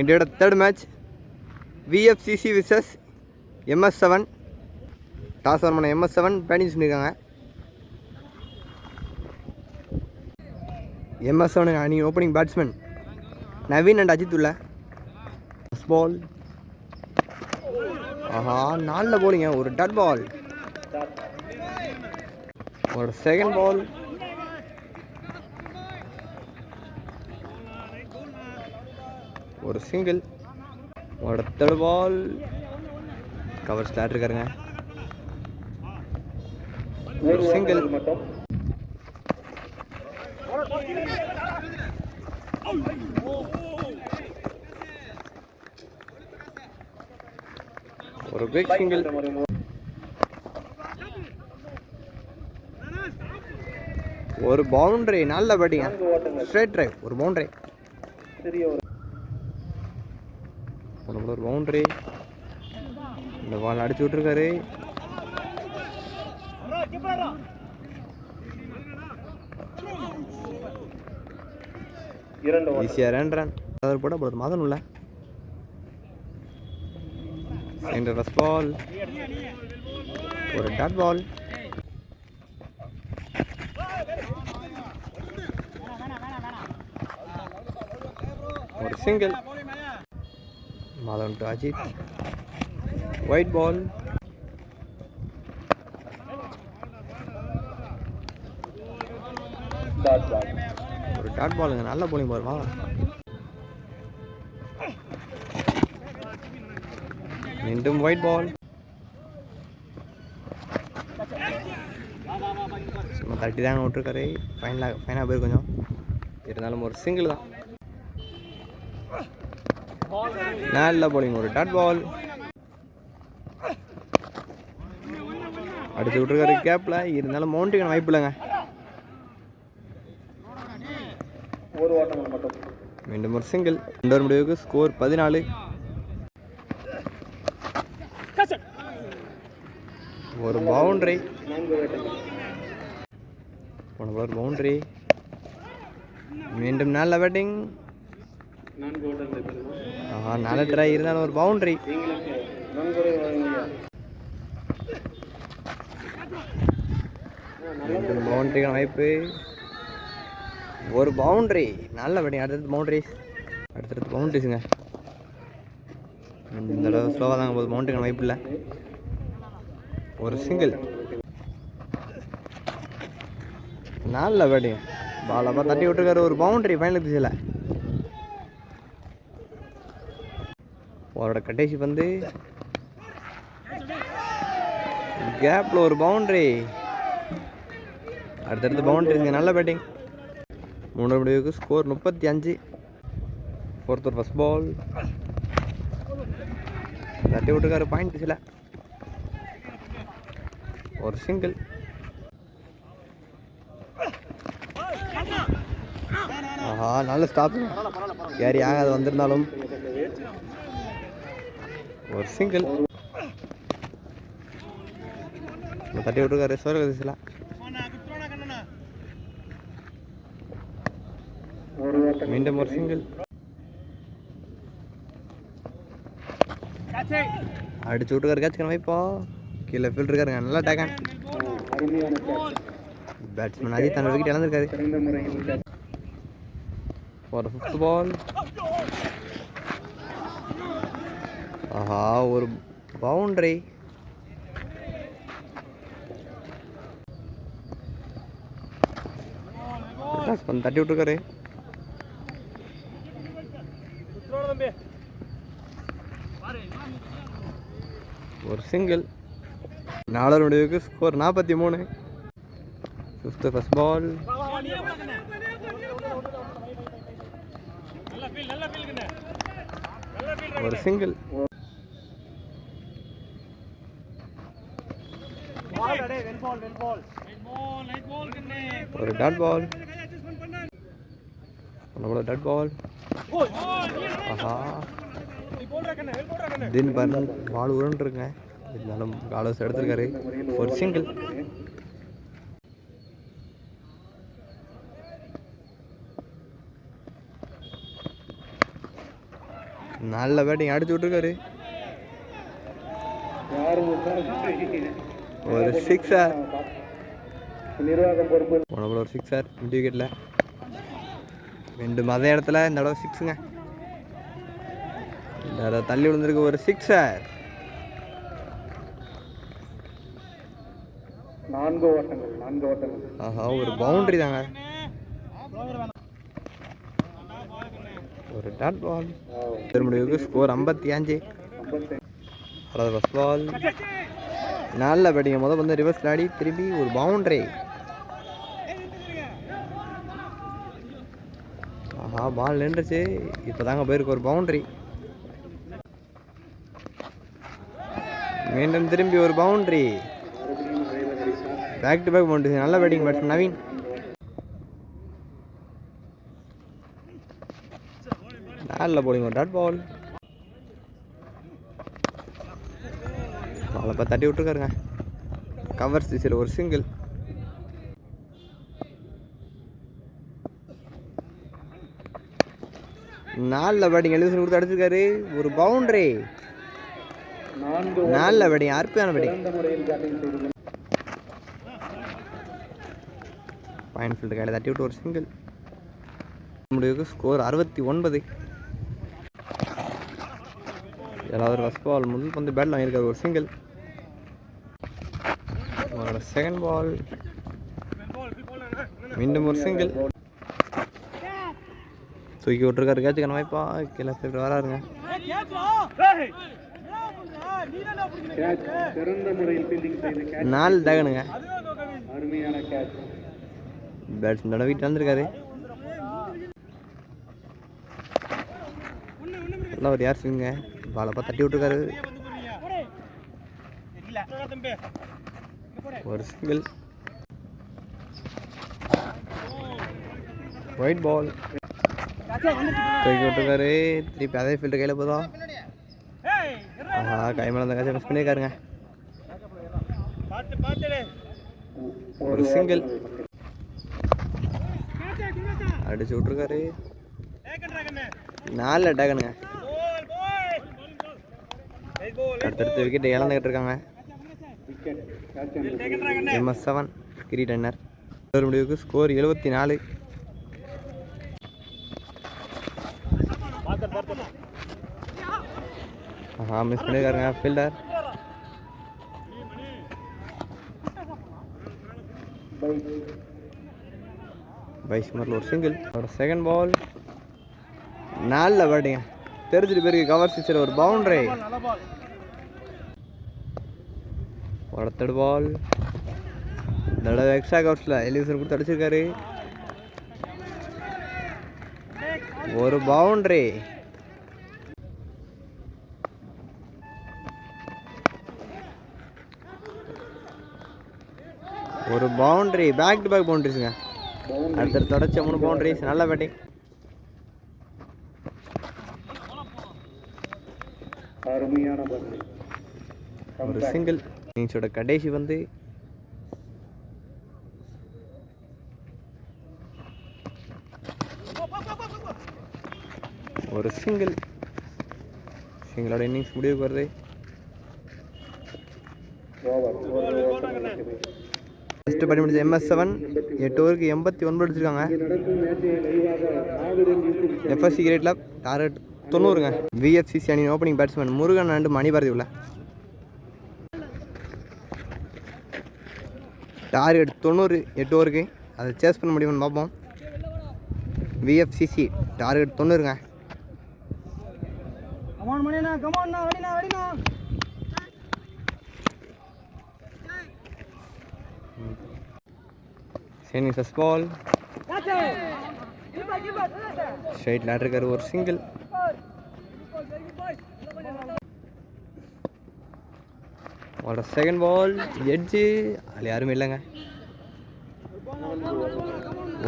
இந்தியோட third match VFCC versus MS seven toss பண்ண MS seven batting சொல்லியிருக்காங்க MS seven அணி opening batsman Naveen and Ajith உள்ள. Ball ஆஹா நாலில் போலிங்க ஒரு டட் பால் ஒரு செகண்ட் பால் ஒரு சிங்கிள் ஒரு பால் கவர் ஸ்டார்ட் இருக்காருங்க. ஒரு சிங்கிள் ஒரு பிக் சிங்கிள் ஒரு பவுண்டரி நல்ல பேட்டிங்க ஸ்ட்ரைட் டிரைவ் ஒரு பவுண்டரி பவுண்டரி இந்த பால் அடிச்சு விட்ருக்காரு ஈஸியாக ரன் போட போடுறது சென்டர் பால் ஒரு டாட் பால் ஒரு single Madhavan to Ajith wide ball ஒரு டாட் பாலுங்க நல்ல போலிங் பால் வா. மீண்டும் ஒயிட் பால் சும்மா தட்டி தாங்க விட்டுருக்காரு ஃபைனலாக ஃபைனாக போயிரு கொஞ்சம். இருந்தாலும் ஒரு சிங்கிள் தான். நல்ல போலிங் ஒரு டாட் பால் அடிச்சு விட்ருக்காரு கேப்பில் இருந்தாலும் மவுண்டிக்கான வாய்ப்பு இல்லைங்க ஒரு மட்டும் மீண்டும் ஒரு சிங்கிள் ரெண்டு முடிவுக்கு ஸ்கோர் பதினாலு. ஒரு பவுண்டரி போன ஒரு பவுண்டரி மீண்டும் நல்ல பேட்டிங் நான்கு ட்ரை இருந்தாலும் ஒரு பவுண்டரி பவுண்டரிக்கான வாய்ப்பு. ஒரு பவுண்டரி நல்ல பேட்டிங் அடுத்தது பவுண்டரிஸ் அடுத்தடுத்து பவுண்டரிஸுங்க இந்த தடவை ஸ்லோவாக தாங்க போகுது. பவுண்டரிக்கான வாய்ப்பு இல்லை. ஒரு சிங்கிள் நல்ல பேட்டிங் பாலப்பா தட்டி விட்டுருக்காரு. ஒரு பவுண்டரி ஃபைனல் திசையில் அவரோட கடைசி பந்து. கேப்பில் ஒரு பவுண்ட்ரி அடுத்தடுத்து பவுண்டரிங்க நல்ல பேட்டிங் மூணு முடிவுக்கு ஸ்கோர் முப்பத்தி அஞ்சு. ஃபோர்த் ஒரு ஃபஸ்ட் பால் தட்டி விட்டுருக்காரு பாயிண்ட் சில. ஒரு சிங்கிள் ஆஹா நல்ல ஸ்டாப் கேரி ஆகாது வந்திருந்தாலும். ஒரு சிங்கிள் தட்டி விட்டுருக்காரு சோர திசையில் மீண்டும் ஒரு சிங்கிள் அடிச்சு விட்டுக்காரு கேட்ச் வைப்போ கீழே ஃபீல்ட் இருக்காருங்க நல்லா டேக்கன் பேட்ஸ்மேன் அஜித் தன்னோட விக்கெட் இழந்திருக்காரு. ஒரு ஃபிஃப்த் பால் ஆஹா ஒரு பவுண்டரி தட்டி விட்டுருக்காரு. ஒரு சிங்கிள் நாலர் முடிவுக்கு ஸ்கோர் நாற்பத்தி மூணு. ஃபிஃப்த்து ஃபஸ்ட் பால் ஒரு சிங்கிள் ஒரு டாட் பால் நம்மளோட டாட் பால் ஆஹா. தின் பண்ண பால் உருண்டுருங்க இருந்தாலும் காலஸ் எடுத்திருக்காரு. ஒரு சிங்கிள் நல்ல பேட்டிங் அடிச்சு விட்ருக்காரு யாரும் ஒரு சிக்ஸர் நிர்வாகம் பொறுப்பு போன ஒரு சிக்ஸர் மிட் விக்கெட்டில் ரெண்டு மத இடத்துல இந்த தடவை சிக்ஸுங்க இந்த தடவை தள்ளி விழுந்திருக்கு ஒரு சிக்ஸர் நான்கு ஓட்டங்கள் நான்கு ஓட்டங்கள். ஆஹா ஒரு பவுண்டரி தாங்க. ஒரு டாட் பால் முடிவுக்கு ஸ்கோர் ஐம்பத்தி அஞ்சு. அதாவது ஃபஸ்ட் பால் நல்ல பேட்டிங்க முதல் வந்து ரிவர்ஸ் விளாடி திரும்பி ஒரு பவுண்டரி ஆஹா பால் நின்றுச்சு. இப்போ தாங்க போயிருக்கு ஒரு பவுண்டரி மீண்டும் திரும்பி ஒரு boundary back to back boundary நல்ல பேட்டிங் பேட்ஸ்மேன் நவீன். நல்ல போலிங் ஒரு டாட் பால் இப்போ தட்டி விட்டுருக்காருங்க. கவர் சிசியில் ஒரு சிங்கிள் நாலில் பேட்டிங் எழுதி கொடுத்து அடிச்சிருக்காரு. ஒரு பவுண்டரி நாலில் பேட்டிங் அற்புதமான பேட்டிங் பாயிண்ட் ஃபீல்டு கையில் தட்டி விட்டு ஒரு சிங்கிள் நம்முடைய ஸ்கோர் அறுபத்தி ஒன்பது. ஏதாவது ஒரு ஃபஸ்ட் பால் முதல் வந்து பேட்டில் வாங்கியிருக்காரு ஒரு சிங்கிள் செகண்ட் பால் மீண்டும் ஒரு சிங்கிள் தூக்கி விட்டுருக்காரு. கேட்சுக்கான வாய்ப்பா கீழே ஃபீல்டர் வராருங்க. நாலு டகனுங்க. பேட்ஸ்மேன் வந்திருக்காரு. நல்லா ஒரு யார் சிங்க பாலப்பா தட்டி விட்டுருக்காரு. ஒரு சிங்கிள் ஒயிட் பால் தூக்கி விட்டுருக்காரு திருப்பி அதே ஃபீல்டு கையில் போதும். ஆஹா கை மேலே அந்த காட்சி மிஸ் பண்ணியிருக்காருங்க. ஒரு சிங்கிள் அடிச்சு விட்ருக்காரு நாலு அட்டாகனுங்க அடுத்தடுத்து விக்கெட் இழந்துகிட்டு இருக்காங்க. எம்எஸ் செவன் கிரி டன்னர் ஒரு முடிவுக்கு ஸ்கோர் எழுபத்தி நாலு. ஆஹா மிஸ் பண்ணியிருக்காருங்க ஃபீல்டர் வைஸ் மரில் ஒரு சிங்கிள் ஒரு செகண்ட் பால் நாலில் பேட்டிங்க தெரிஞ்சிட்டு பேருக்கு கவர் சிக்ஸில் ஒரு பவுண்டரி ஒரு தேர்ட் பால் தடவை எக்ஸ்ட்ரா கவர்ஸில் எலிவிசன் கொடுத்து அடிச்சிருக்காரு. ஒரு பவுண்டரி ஒரு பவுண்டரி பேக் டு பேக் பவுண்டரிஸுங்க அடுத்தடுத்து தொடச்ச மூணு பவுண்டரிஸ் நல்ல பேட்டிங் ஒரு சிங்கிள் இன்னிங்ஸோட கடைசி வந்து ஒரு சிங்கிள் சிங்கிளோட இன்னிங்ஸ் முடிவுக்கு வருது ஃபஸ்ட்டு படி முடிச்ச எம்எஸ் செவன் எட்டு ஓவருக்கு எண்பத்தி ஒன்பது அடிச்சிருக்காங்க. எஃப்எஸ்சி கிரேட்டில் டார்கெட் தொண்ணூறுங்க. விஎஃப்சிசி அணியின் opening batsman Murugan and Manibharathi உள்ள. டார்கெட் தொண்ணூறு எட்டு ஓவருக்கு அதை சேஸ் பண்ண முடியுமான்னு பார்ப்போம். விஎஃப்சிசி டார்கெட் தொண்ணூறுங்க. சரி ஃபஸ்ட் பால் ஸ்ட்ரைட் லாட்ருக்காரு ஒரு சிங்கிள் அவரோட செகண்ட் பால் எட்ஜு அதில் யாருமே இல்லைங்க.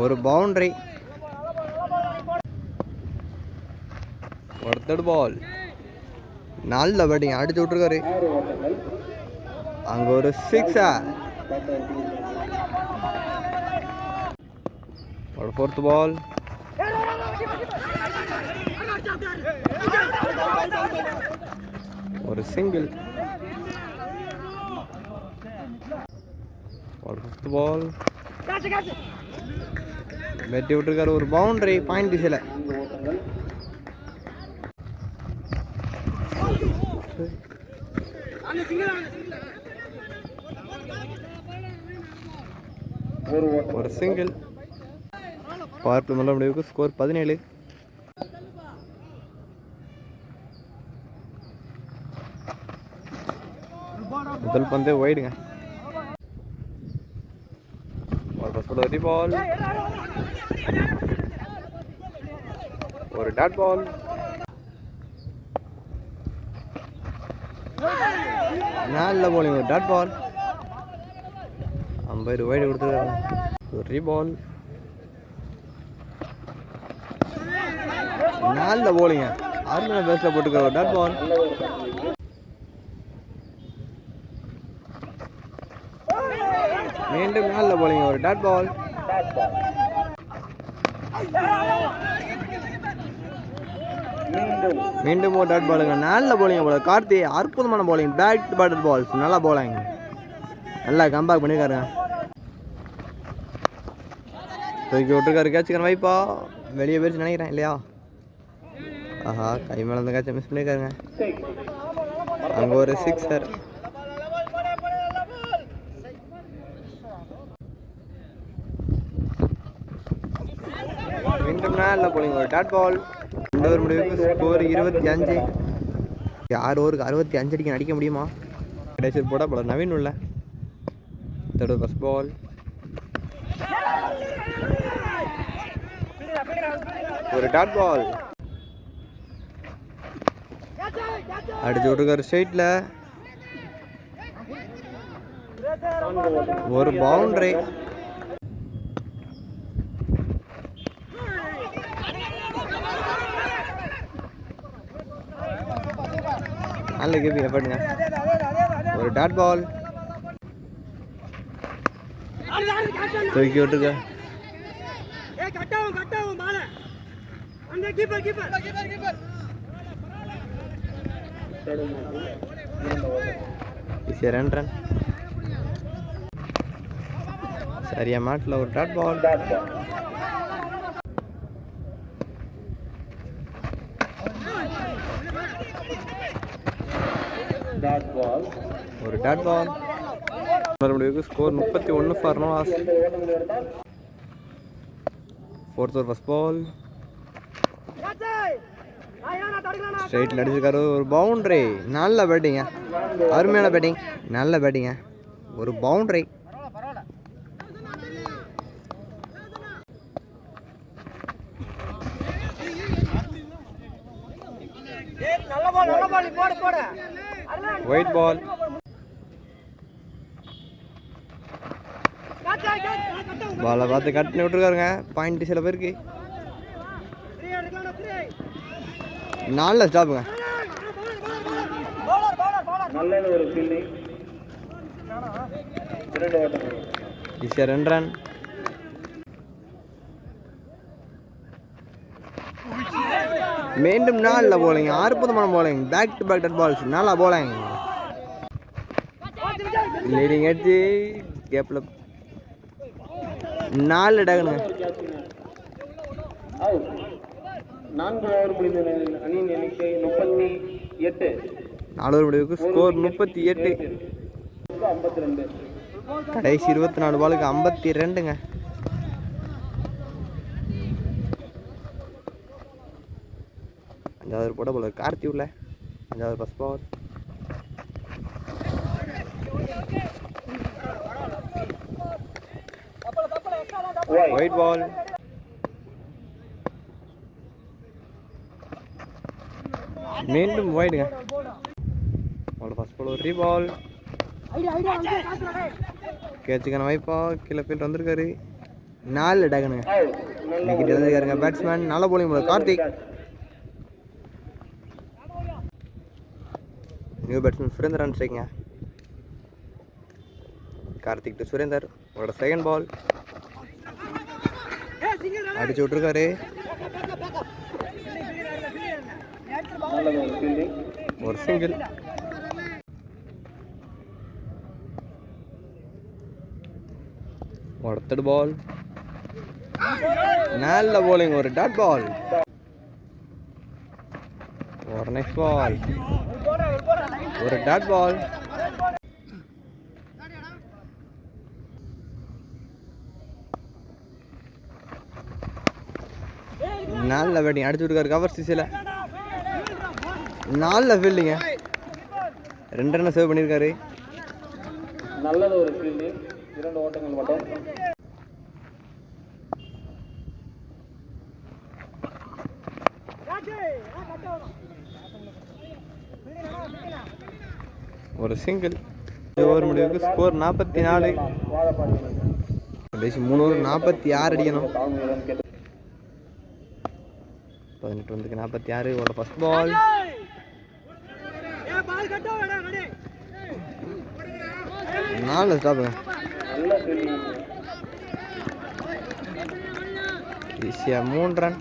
ஒரு பவுண்டரி ஒரு தேர்ட் பால் நல்ல பேட்டிங் அடிச்சு விட்ருக்காரு அங்கே ஒரு சிக்ஸா ஒரு ஃபோர்த் பால் ஒரு சிங்கிள் ஒரு ஃபிஃப்த் பால் வெட்டி விட்டுருக்காரு ஒரு பவுண்டரி பாயிண்ட் திசையில். ஒரு சிங்கிள் பவர் பிளே நல்ல முடிவுக்கு ஸ்கோர் பதினேழு. முதல் பந்தே ஒயிடுங்க ஒரு பால் ஒரு டாட் பால் நல்ல போலிங் ஒரு டாட் பால் ஐம்பது ஒயிடு கொடுத்துருக்காங்க. ஒரு ரீபால் நல்ல போலிங்க அருமையான பேஸில் போட்டுக்கிற ஒரு டாட் பால் ரெண்டு நல்ல போலீங்க ஒரு டாட் பால் மீண்டும் ஒரு டாட் பாலுங்க நல்ல போலிங்க போல. கார்த்தி அற்புதமான bowling bat to batter balls நல்லா போலாங்க நல்லா கம்பேக் பண்ணியிருக்காருங்க தூக்கி விட்டுருக்காரு கேட்சுக்கான வைப்பா. வெளியே போயிடுச்சு நினைக்கிறேன் இல்லையா? ஆஹா கை மேலே இருந்த கேட்சை மிஸ் பண்ணியிருக்காருங்க அங்கே ஒரு சிக்ஸர் மீண்டும் நல்ல போலிங் ஒரு டாட் பால் ரெண்டு ஓவர் முடிவுக்கு ஸ்கோர் இருபத்தி அஞ்சு. ஆறு ஓவருக்கு அறுபத்தி அஞ்சு அடிக்க அடிக்க முடியுமா? கடைசி போட போல. நவீன் உள்ள. தேர்ட் ஃபஸ்ட் பால் ஒரு டாட் பால் அடிச்சு விட்டுருக்காரு ஸ்ட்ரைட்டில் ஒரு பவுண்டரி நல்ல கேப்பி எஃபர்ட்டுங்க ஒரு டாட் பால் தூக்கி விட்டுருக்க ரன் ரன் சரியா மாட்டில் ஒரு டாட் பால் டாட் பால் ஒரு டாட் பால் மறுபடியும் ஸ்கோர் முப்பத்தி ஒன்று ஃபார் நோ ஆஸ் ஃபோர்த் ஓவர் ஃபஸ்ட் பால் ஏய் ஸ்ட்ரைட்டில் அடிச்சிருக்காரு. ஒரு பவுண்டரி நல்ல பேட்டிங்க அருமையான பேட்டிங் நல்ல பேட்டிங்க ஒரு பவுண்டரி ஒயிட் பால் பாலை பார்த்து கட் பண்ணி விட்டுருக்காருங்க. பாயிண்ட் சில பேருக்கு. நாலில் ஸ்டாப்புங்க ஈஸியாக ரெண்டு ரன் மீண்டும் நாலில் போலிங்க அற்புதமான bowling back to back dot balls நல்லா போலிங் லீடிங் அடிச்சு கேப்பில் நாலு அவுட் நான்கு ஓவர் முடிந்த அணியின் எண்ணிக்கை முப்பத்தி எட்டு. நாலு ஓவர் முடிவுக்கு ஸ்கோர் முப்பத்தி எட்டு. கடைசி இருபத்தி நாலு பாலுக்கு ஐம்பத்தி ரெண்டுங்க. அஞ்சாவது போட போல. கார்த்தி உள்ள. அஞ்சாவது ஃபஸ்ட் பால் ஒயிட் பால் மீண்டும் ஒயிடுங்க பால் ஃபஸ்ட் பால் ஒரு பால் கேட்சுக்கான வாய்ப்பா கீழே ஃபீல்ட் வந்திருக்காரு. நாலு டகனுங்க. இன்னைக்கிட்ட நல்ல பேட்ஸ்மேன் நல்ல போலிங் போல Karthik. New batsman Surender run Karthik to Surender. உங்களோட செகண்ட் பால் அடிச்சு விட்ருக்காரு ஒரு சிங்கிள் ஒருத்தடு பால் நல்ல போலிங் ஒரு டாட் பால் ஒரு நெக்ஸ்ட் பால் ஒரு டாட் பால் நல்ல பேட்டிங் அடிச்சு விட்டுருக்காரு கவர் சிசில நல்ல ஃபீல்டிங்க ரெண்டு ரன் சேவ் பண்ணியிருக்காரு. நல்லது ஒரு ஃபீல்டிங் இரண்டு ஓட்டங்கள் மட்டும். ஒரு சிங்கிள் ஓவர் முடிவுக்கு ஸ்கோர் நாற்பத்தி நாலு. கடைசி மூணு ஓவர் நாற்பத்தி ஆறு அடிக்கணும். பதினெட்டு வந்துக்கு நாற்பத்தி ஆறு ஒரு ஃபர்ஸ்ட் பால் நாலு ஃபீல்டிங் ஈஸியாக மூணு ரன்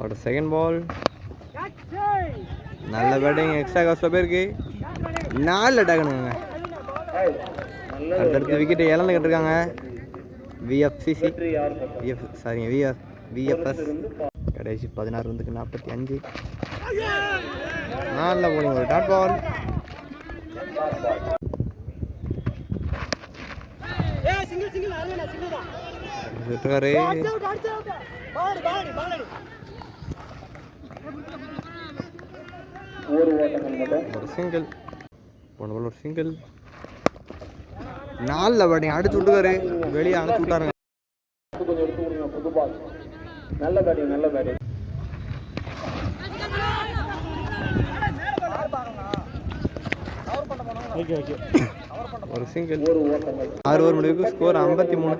ஒரு செகண்ட் பால் நல்ல பேட்டிங் எக்ஸ்ட்ரா காஸ்ட்டில் போயிருக்கு. நாலு அட்டாக்கணுங்க நல்ல அடுத்தடுத்து விக்கெட்டை இழந்து கட்டிருக்காங்க விஎஃப்சிசி விஎஃப் சாரிங்க விஎஃப் விஎஃப்எஸ் கடைசி பதினாறு வந்துக்கு நாற்பத்தி அஞ்சு. நல்ல போலிங் ஒரு டாட் பால் ஒரு சிங்கிள் போன ஒரு சிங்கிள் நாலில் பேட்டிங் அடிச்சு விட்டுக்காரு. வெளியே அனுப்பிச்சு விட்டாருங்க. கொஞ்சம் எடுத்து கொடுங்க புது பால் நல்ல பேட்டிங் நல்ல பேட்டிங். ஒரு சிங்கிள் ஆறு ஓவர் முடிவுக்கு ஸ்கோர் ஐம்பத்தி மூணு.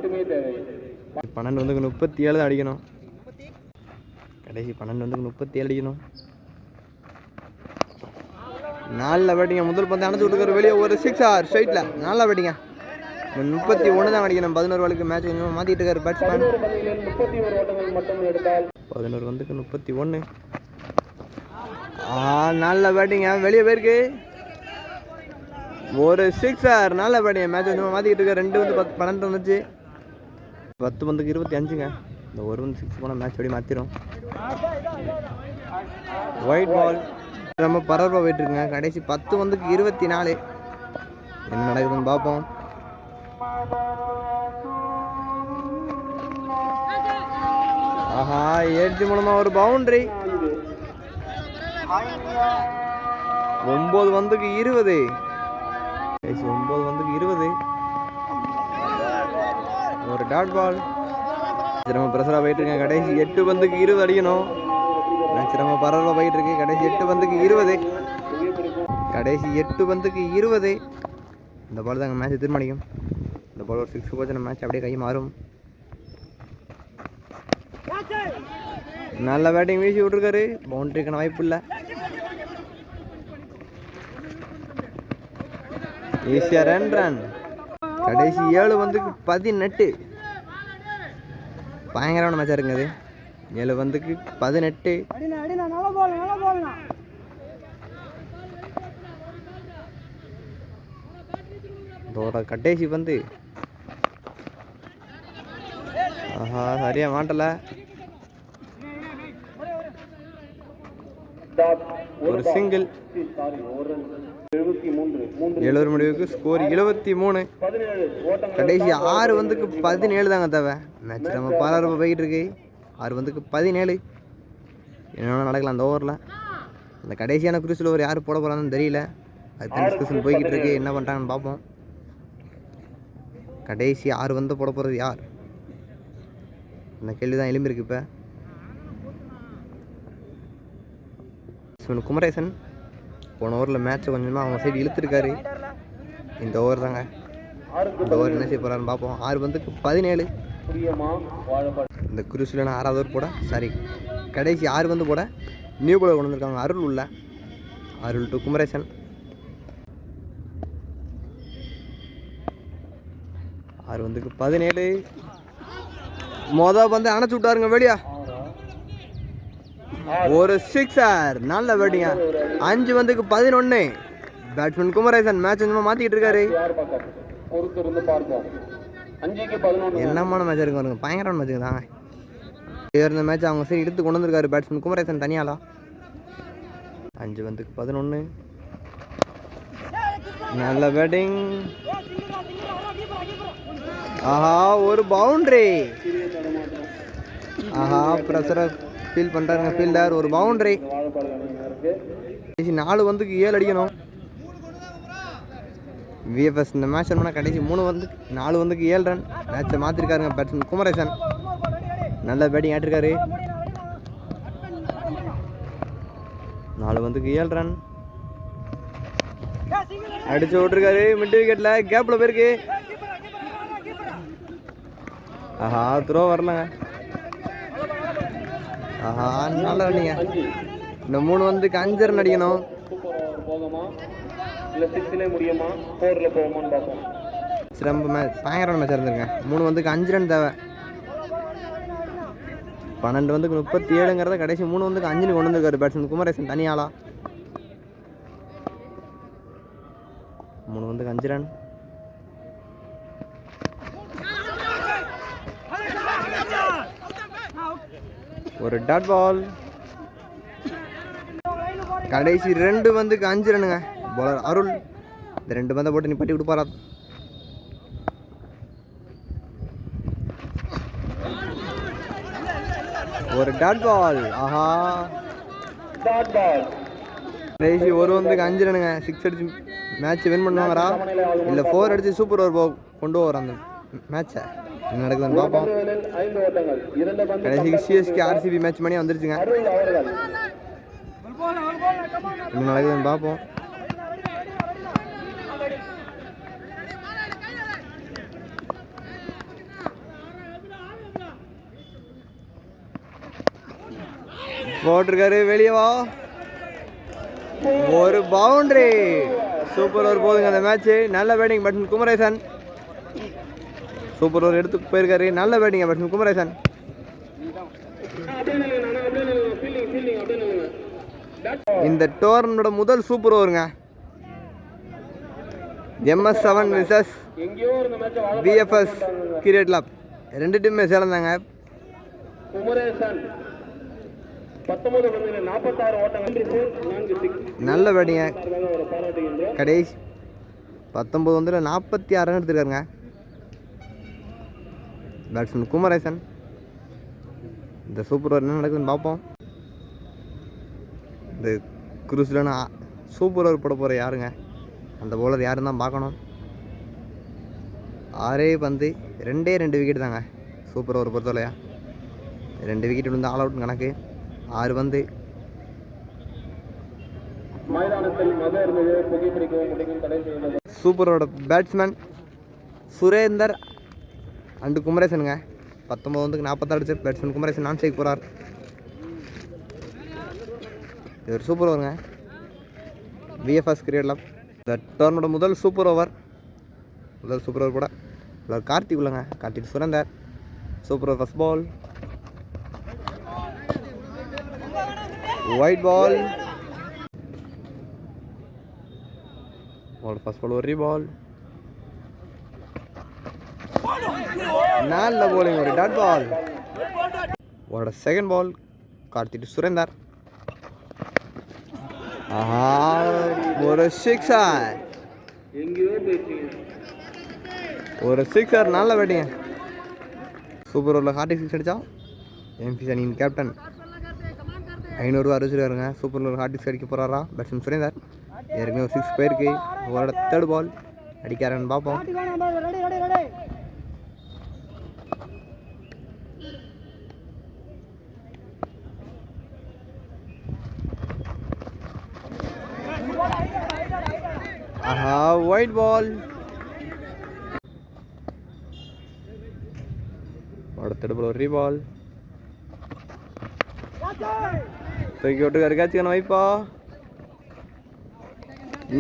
பன்னெண்டு வந்துக்கு முப்பத்தி ஏழு தான் அடிக்கணும். கடைசி பன்னெண்டு வந்துக்கு முப்பத்தி ஏழு அடிக்கணும். நாலில் பேட்டிங்க முதல் பந்து அணைச்சு விட்டுக்காரு. வெளியே ஒரு சிக்ஸ் ஆர் ஸ்ட்ரைட்டில் நல்லா பேட்டிங்க முப்பத்தி ஒன்று தான் அடிக்கணும். பதினோரு வாளுக்கு மேட்ச் கொஞ்சம் மாற்றிட்டு இருக்காரு பேட்ஸ்மேன் பதினோரு வந்துக்கு முப்பத்தி ஒன்று நல்ல பேட்டிங்க வெளியே போயிருக்கு. ஒரு சிக்ஸ் ஆர் நல்ல பேட்டிங்க மேட்ச் கொஞ்சம் மாற்றிக்கிட்டு இருக்காரு. ரெண்டு வந்து பத்து பன்னெண்டு வந்துச்சு. பத்து பந்துக்கு இருபத்தி அஞ்சுங்க. இந்த ஒரு வந்து சிக்ஸ் போனால் மேட்ச் அப்படியே மாற்றிடும் ஒயிட் பால் ரொம்ப பரபரப்பாக போயிட்டு இருக்குங்க. கடைசி பத்து வந்துக்கு இருபத்தி நாலு. என்ன நடக்குதுன்னு பார்ப்போம். ஆஹா ஏட்ஜ் மூலமா ஒரு பவுண்டரி ஒன்பது வந்துக்கு இருபது. கடைசி ஒன்பது வந்துக்கு இருபது. ஒரு டாட் பால் சிரம பிரசரா போயிட்டு இருக்கேன். கடைசி எட்டு பந்துக்கு இருபது அடிக்கணும். நான் சிரம பரவாயில்ல போயிட்டு இருக்கேன். கடைசி எட்டு பந்துக்கு இருபது. கடைசி எட்டு பந்துக்கு இருபது. இந்த பால் தாங்க மேட்ச் தீர்மானிக்கும் இந்த பால் ஒரு சிக்ஸ் போச்சு மேட்ச் அப்படியே கை மாறும். நல்ல பேட்டிங் வீசி விட்ருக்காரு பவுண்டரிக்கான வாய்ப்பு இல்லை. ஈஸியாக ரன் ரன் கடைசி ஏழு வந்துக்கு பதினெட்டு. பயங்கரமான மேட்சாக இருக்குங்க அது ஏழு வந்துக்கு பதினெட்டு. இதோட கடைசி பந்து. ஆஹா சரியா மாட்டல. ஒரு சிங்கிள் ஒரு எழுபது முடிவுக்கு ஸ்கோர் எழுபத்தி மூணு. கடைசி ஆறு வந்துக்கு பதினேழு தாங்க தேவை. மேட்ச் நம்ம பரபரப்பாக போய்கிட்டு இருக்கு. ஆறு வந்துக்கு பதினேழு. என்னென்ன நடக்கலாம் அந்த ஓவரில் அந்த கடைசியான குரூஸில் ஒரு யார் போட போகிறான்னு தெரியல. அது டிஸ்கஷன் போய்கிட்டு இருக்கு. என்ன பண்ணுறாங்கன்னு பார்ப்போம். கடைசி ஆறு வந்து போட போகிறது யார்? அந்த கேள்வி தான் எழும்பியிருக்கு இப்போ. குமரேசன் போன ஓவரில் மேட்ச்சை கொஞ்சமாக அவங்க சைடு இழுத்துருக்காரு. இந்த ஓவர் தாங்க. இந்த ஓவர் என்ன செய்ய போகிறான்னு பார்ப்போம். ஆறு பந்துக்கு பதினேழு. இந்த குருசில் ஆறாவது ஓவர் போட சாரி கடைசி ஆறு வந்து போட நியூ போல கொண்டு வந்திருக்காங்க. அருள் உள்ள. அருள் டு குமரேசன். ஆறு வந்துக்கு பதினேழு. மொத வந்து அணைச்சு விட்டாருங்க வெளியா ஒரு சிக்ஸர் நல்ல பேட்டிங்க அஞ்சு வந்துக்கு பதினொன்று பேட்ஸ்மேன் குமரேசன் மேட்ச் கொஞ்சமாக மாற்றிக்கிட்டு இருக்காரு. என்னமான மேட்ச் இருக்கு பாருங்க பயங்கரமான மேட்ச் தாங்க இருந்த மேட்ச் அவங்க சரி எடுத்து கொண்டு வந்திருக்காரு பேட்ஸ்மேன் குமரேசன் தனியாலா. அஞ்சு வந்துக்கு பதினொன்று நல்ல பேட்டிங் ஆஹா ஒரு பவுண்டரி ஆஹா ப்ரெஷரை ஃபீல் பண்ணுறாருங்க ஃபீல்டர் ஒரு பவுண்டரி கடைசி நாலு வந்துக்கு ஏழு அடிக்கணும். விஎஃப்எஸ் இந்த மேட்ச் பண்ணால் கடைசி மூணு வந்து நாலு வந்துக்கு ஏழு ரன் மேட்சை மாற்றிருக்காருங்க பேட்ஸ்மேன் குமரேசன். நல்ல பேட்டிங் ஆட்டிருக்காரு. நாலு வந்துக்கு ஏழு ரன் அடிச்சு விட்டுருக்காரு. மிட் விக்கெட்ல கேப்பில் போயிருக்கு. ஆஹா த்ரோ வரலங்க. ஆஹா நல்ல ரன்னிங்க இந்த மூணு வந்துக்கு அஞ்சு ரன் அடிக்கணும் சூப்பர் இல்லை சிக்ஸ்லே முடியுமா ஃபோரில் பார்ப்போம் ரொம்ப மேட்ச் பயங்கரமான மேட்ச் மூணு வந்துக்கு அஞ்சு ரன் தேவை. பன்னெண்டு வந்துக்கு முப்பத்தி ஏழுங்கிறத கடைசி மூணு வந்துக்கு அஞ்சுன்னு கொண்டு வந்திருக்காரு பேட்ஸ்மேன் குமரேசன் தனியாளா? மூணு வந்துக்கு அஞ்சு ரன் ஒரு டாட் பால் கடைசி ரெண்டு பந்துக்கு அஞ்சு ரன்னுங்க. Bowler அருள். இந்த ரெண்டு பந்தை போட்டு நிப்பாட்டி கொடுப்பாரா ஒரு டாட் பால் ஆஹா. கடைசி ஒரு வந்துக்கு அஞ்சு ரனுங்க சிக்ஸ் அடிச்சு மேட்ச் வின் பண்ணுவாங்கடா. இல்லை ஃபோர் அடிச்சு சூப்பர் ஓவர் போ கொண்டு வர அந்த மேட்சை என்ன நடக்குதுன்னு பார்ப்போம். கடைசிக்கு சிஎஸ்கே ஆர்சிபி மேட்ச் பண்ணி வந்துருச்சுங்க. என்ன நடக்குதுன்னு பார்ப்போம். போட்டிருக்காரு வெளியே வா. ஒரு பவுண்டரி சூப்பர் ஓவர் போதுங்க அந்த மேட்ச் நல்ல பேட்டிங் பட் குமரேசன் சூப்பர் ஒரு எடுத்து போயிருக்காரு. நல்ல பேட்டிங்க பேட்ஸ்மேன் குமரேசன். இந்த டோர்னோட முதல் சூப்பர் ஓவருங்க MS seven versus BFS create லாப் ரெண்டு டீமே சேர்ந்தாங்க. நல்ல பேட்டிங்க கடைசி பத்தொம்பது வந்துட்டு நாற்பத்தி ஆறுன்னு எடுத்துருக்காருங்க. பேட்ஸ்மேன் குமரேசன் இந்த சூப்பர் ஓவர் என்ன நடக்குதுன்னு பார்ப்போம் இந்த குரூஸில் சூப்பர் ஓவர் போட போகிற யாருங்க? அந்த பவுலர் யாருன்னு தான் பார்க்கணும். ஆறே பந்து ரெண்டே ரெண்டு விக்கெட் தாங்க. சூப்பர் ஓவர் பொறுத்தவரையா. ரெண்டு விக்கெட் வந்து ஆல் அவுட் கணக்கு. ஆறு பந்து. சூப்பரோட பேட்ஸ்மேன் சுரேந்தர் அண்டு குமரேசனுங்க. பத்தொம்பது வந்துக்கு நாற்பத்தாறு அடிச்சு பேட்ஸ்மேன் குமரேசன் நான் செய்ய போகிறார் இது ஒரு சூப்பர் ஓவருங்க விஎஃப்எஸ் கிரிக்கெட்டில் இந்த டோர்னோட முதல் சூப்பர் ஓவர் முதல் சூப்பர் ஓவர் கூட. இவர் Karthik உள்ளங்க Karthik Surender. Super over first ball wide ball ball first ball ஒரே பால் நல்ல போலிங் ஒரு டாட் பால் ஓட செகண்ட் பால் கார்த்திட்டு சுரேந்தார். ஆஹா ஒரு சிக்ஸர் ஒரு சிக்ஸர் நல்ல பேட்டிங்க சூப்பர் ஓவரில் கார்த்திக் சிக்ஸ் அடித்தா எம்பி அணியின் கேப்டன் ஐநூறுரூவா அறிவிச்சிருக்காருங்க சூப்பர் ஓவர் ஹார்ட் அடிக்க போகிறாரா பேட்ஸ்மேன் சுரேந்தார். ஏற்கனவே ஒரு சிக்ஸ் போயிருக்கு. ஒரு தேர்ட் பால் அடிக்காரன்னு பார்ப்போம். ஒயிட் பால் அடுத்த பால் ஒரு பால் தூக்கி விட்டு கருக்காச்சுக்கணும் வைப்பா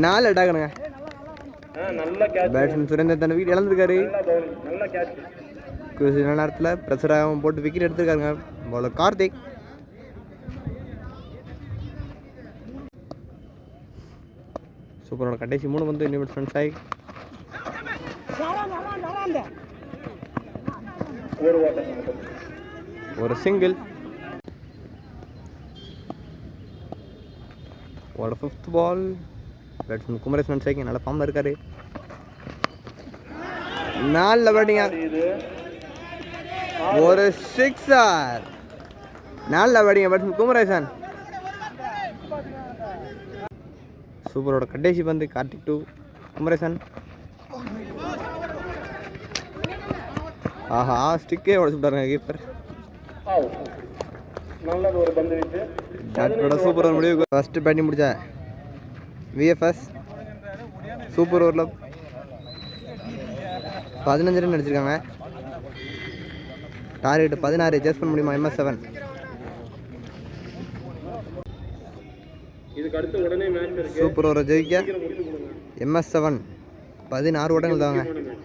நாலு அட்டாக்கணுங்க பேட்ஸ்மேன் சுரேந்தர் தன் வீடு இழந்திருக்காரு. கொஞ்ச நேரத்தில் ப்ரெஷராகவும் போட்டு விக்கெட் எடுத்திருக்காருங்க. பால் கார்த்திக். சூப்பரோட கடைசி மூணு வந்து இன்னும் ஃப்ரெண்ட்ஸ் ஆகி ஒரு சிங்கிள் ஒரு fifth ball batsman Kumaresan friends நல்ல ஃபார்மில் இருக்காரு. நாலில் பேட்டிங்க இது ஒரு சிக்ஸர் நாலில் பேட்டிங்க பேட்ஸ்மேன் குமரேசன். சூப்பரோட கடைசி பந்து கார்த்திக் டூ குமரேசன் ஆஹா ஸ்டிக்கே உடச்சுட்டாருங்க கீப்பர் ஒரு டாக்டரோட சூப்பர் ஓவர் முடிவு. ஃபஸ்ட்டு பேட்டிங் முடித்தேன் விஎஃப்எஸ் சூப்பர் ஓவரில் பதினஞ்சு ரன் அடிச்சிருக்காங்க. டார்கெட் பதினாறு ஜஸ்ட் பண்ண முடியுமா எம்எஸ் செவன் இதுக்கு அடுத்து உடனே மேட்ச் இருக்கு சூப்பர் ஓவரை ஜெயிக்க. எம்எஸ் செவன் பதினாறு ஓட்டங்கள் இருக்கு.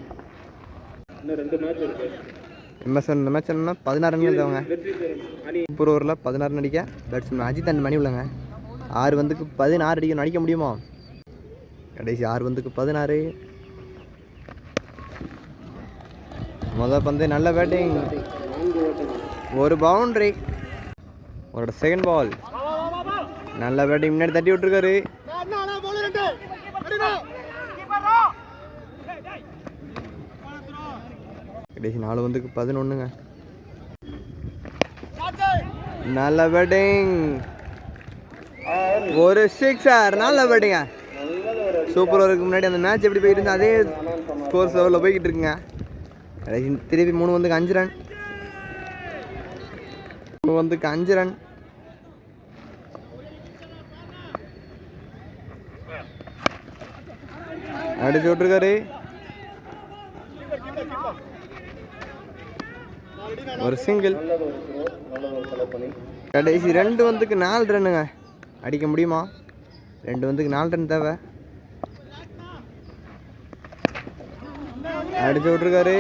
எம்எஸ் செவன் இந்த மேட்ச் என்னன்னா பதினாறு அணி சூப்பர் ஓவரில் பதினாறு அடிக்க. பேட்ஸ்மேன் அஜித் அண்ட் மணி உள்ளங்க. ஆறு வந்துக்கு பதினாறு அடிக்க அடிக்க முடியுமா? கடைசி ஆறு வந்துக்கு பதினாறு. முத பந்து நல்ல பேட்டிங் ஒரு பவுண்டரி அவரோட செகண்ட் பால் நல்ல பேட்டிங் முன்னாடி தட்டி விட்டுருக்காரு. கடைசி நாலு வந்துக்கு பதினொன்றுங்க நல்ல பேட்டிங். ஒரு சிக்ஸர் நல்ல பேட்டிங்க. சூப்பர் ஓவருக்கு முன்னாடி அந்த மேட்ச் எப்படி போயிட்டு இருந்தது அதே ஸ்கோர் லெவலில் போய்கிட்டு இருக்குங்க. கடைசி திருப்பி மூணு வந்துக்கு அஞ்சு ரன் மூணு வந்துக்கு அஞ்சு ரன் அடிச்சு விட்டுருக்காரு. ஒரு சிங்கிள் கடைசி ரெண்டு வந்துக்கு நாலு ரன்னுங்க. அடிக்க முடியுமா? ரெண்டு வந்துக்கு நாலு ரன் தேவை. அடிச்சு விட்ருக்காரு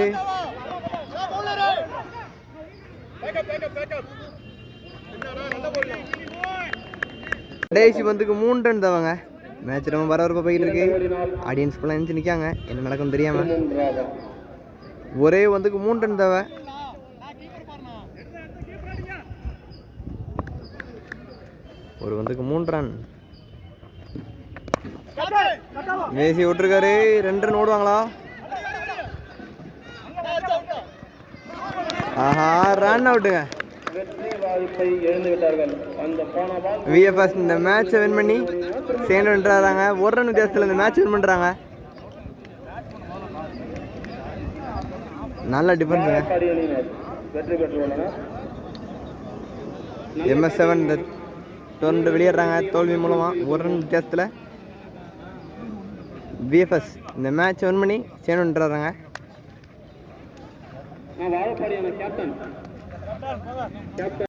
கடைசி வந்துக்கு மூணு ரன் தேவைங்க. மேட்ச் ரொம்ப பரபரப்பாக போயிட்டு இருக்கு. ஆடியன்ஸ் ஃபுல்லாக நினச்சி நிற்காங்க என்ன நடக்கும் தெரியாமல் ஒரே வந்துக்கு மூணு ரன் தேவை. ஒரு வந்துக்கு மூணு ரன் மேசி விட்டுருக்காரு. ரெண்டு ரன் ஓடுவாங்களா? ஆஹா ரன் அவுட்டுங்க வெற்றி வாய்ப்பை இழந்து விட்டார்கள் அந்த போன பால் விஎஃப்எஸ் இந்த மேட்சை வின் பண்ணி செகண்ட் வென்றாங்க ஒரு ரன் வித்தியாசத்தில் இந்த மேட்ச் வின் பண்ணுறாங்க நல்ல அணியினர் வெற்றி பெற்றுள்ளனர். எம்எஸ் செவன் தொடர்ந்து வெளியேறாங்க தோல்வி மூலமாக ஒரு ரன் வித்தியாசத்தில் விஎஃப்எஸ் இந்த மேட்ச் வின் பண்ணி சேனுன்றாங்க நான் வாழப்பாடியான கேப்டன் கேப்டன்